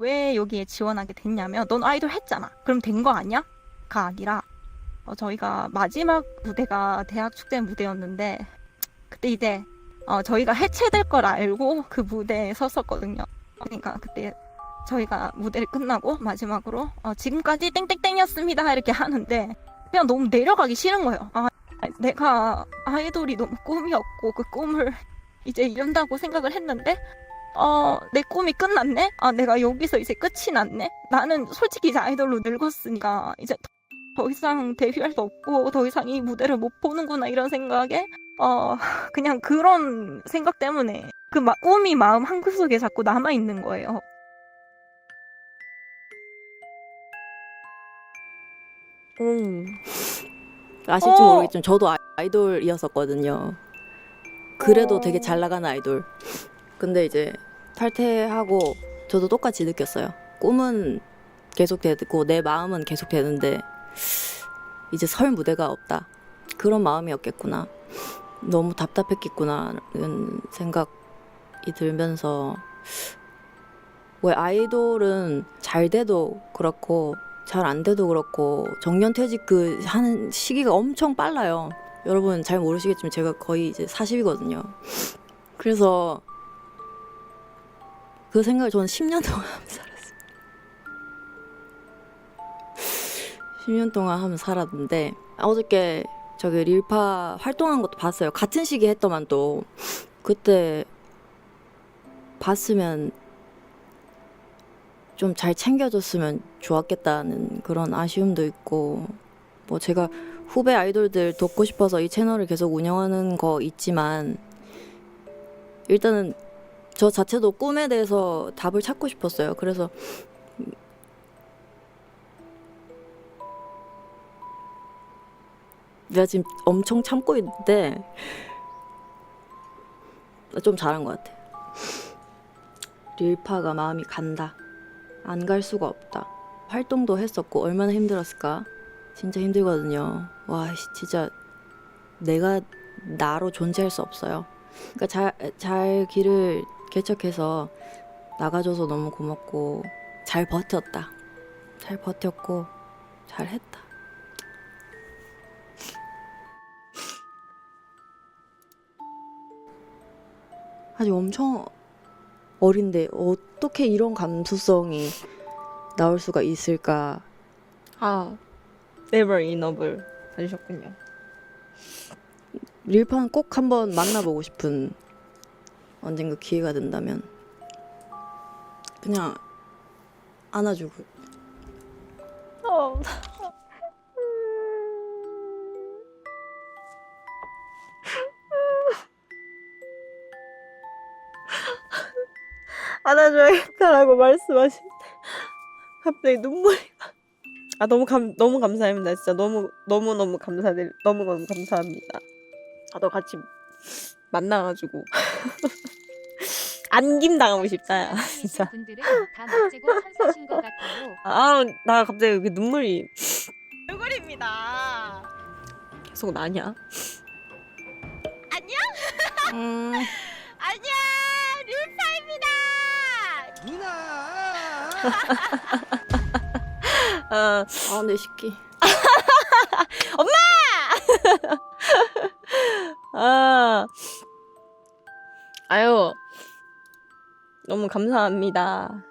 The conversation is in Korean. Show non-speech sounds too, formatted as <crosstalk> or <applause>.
왜 여기에 지원하게 됐냐면 넌 아이돌 했잖아. 그럼 된 거 아니야? 가 아니라 어, 저희가 마지막 무대가 대학 축제 무대였는데 그때 이제 어, 저희가 해체될 걸 알고 그 무대에 섰었거든요. 그러니까 그때 저희가 무대를 끝나고 마지막으로 어, 지금까지 땡땡땡이었습니다 이렇게 하는데 그냥 너무 내려가기 싫은 거예요. 아, 내가 아이돌이 너무 꿈이었고 그 꿈을 이제 이룬다고 생각을 했는데 어, 내 꿈이 끝났네? 아, 내가 여기서 이제 끝이 났네? 나는 솔직히 이제 아이돌로 늙었으니까 이제 더 이상 데뷔할 수 없고 더 이상 이 무대를 못 보는구나 이런 생각에 어, <laughs> 그냥 그런 생각 때문에 그 마- 꿈이 마음 한구석에 자꾸 남아있는 거예요. 음. 아실지 어. 모르겠지만 저도 아- 아이돌이었었거든요. 그래도 어. 되게 잘 나가는 아이돌. 근데 이제 탈퇴하고 저도 똑같이 느꼈어요. 꿈은 계속 되고 내 마음은 계속 되는데 이제 설 무대가 없다. 그런 마음이었겠구나. 너무 답답했겠구나라는 생각이 들면서 왜 아이돌은 잘 돼도 그렇고 잘 안 돼도 그렇고 정년퇴직 그 하는 시기가 엄청 빨라요. 여러분 잘 모르시겠지만 제가 거의 이제 40이거든요. 그래서 그 생각을 저는 10년 동안 하면서 살았어요. 10년 동안 하면 살았는데 아, 어저께 저기 릴파 활동한 것도 봤어요. 같은 시기에 했더만 또 그때 봤으면 좀 잘 챙겨줬으면 좋았겠다는 그런 아쉬움도 있고 뭐 제가 후배 아이돌들 돕고 싶어서 이 채널을 계속 운영하는 거 있지만 일단은 저 자체도 꿈에 대해서 답을 찾고 싶었어요. 그래서 내가 지금 엄청 참고 있는데 좀 잘한 것 같아. 릴파가 마음이 간다. 안 갈 수가 없다. 활동도 했었고 얼마나 힘들었을까? 진짜 힘들거든요. 와, 씨, 진짜 내가 나로 존재할 수 없어요. 그러니까 잘, 잘 길을 개척해서 나가줘서 너무 고맙고 잘 버텼다. 잘 버텼고 잘 했다. 아직 엄청 어린데 어떻게 이런 감수성이 나올 수가 있을까? 아, Never Enough을 들으셨군요. 릴판 꼭 한번 만나보고 싶은 언젠가 기회가 된다면 그냥 안아주고 어, 안아줘야겠다라고 말씀하실 때 갑자기 눈물이 막. 아 너무 감 너무 감사합니다. 진짜 너무 너무 너무 감사드리 너무 너무 감사합니다. 나도 같이 만나가지고 <laughs> 안김 당하고 싶다. 진짜. 분들은 다 멋지고 천사신 것 같아요. <laughs> 아 나 갑자기 이렇게 눈물이 얼굴입니다. 계속 나냐? <laughs> 음, 안녕 릴파입니다. 누나 어, 아 내 새끼 너무 감사합니다.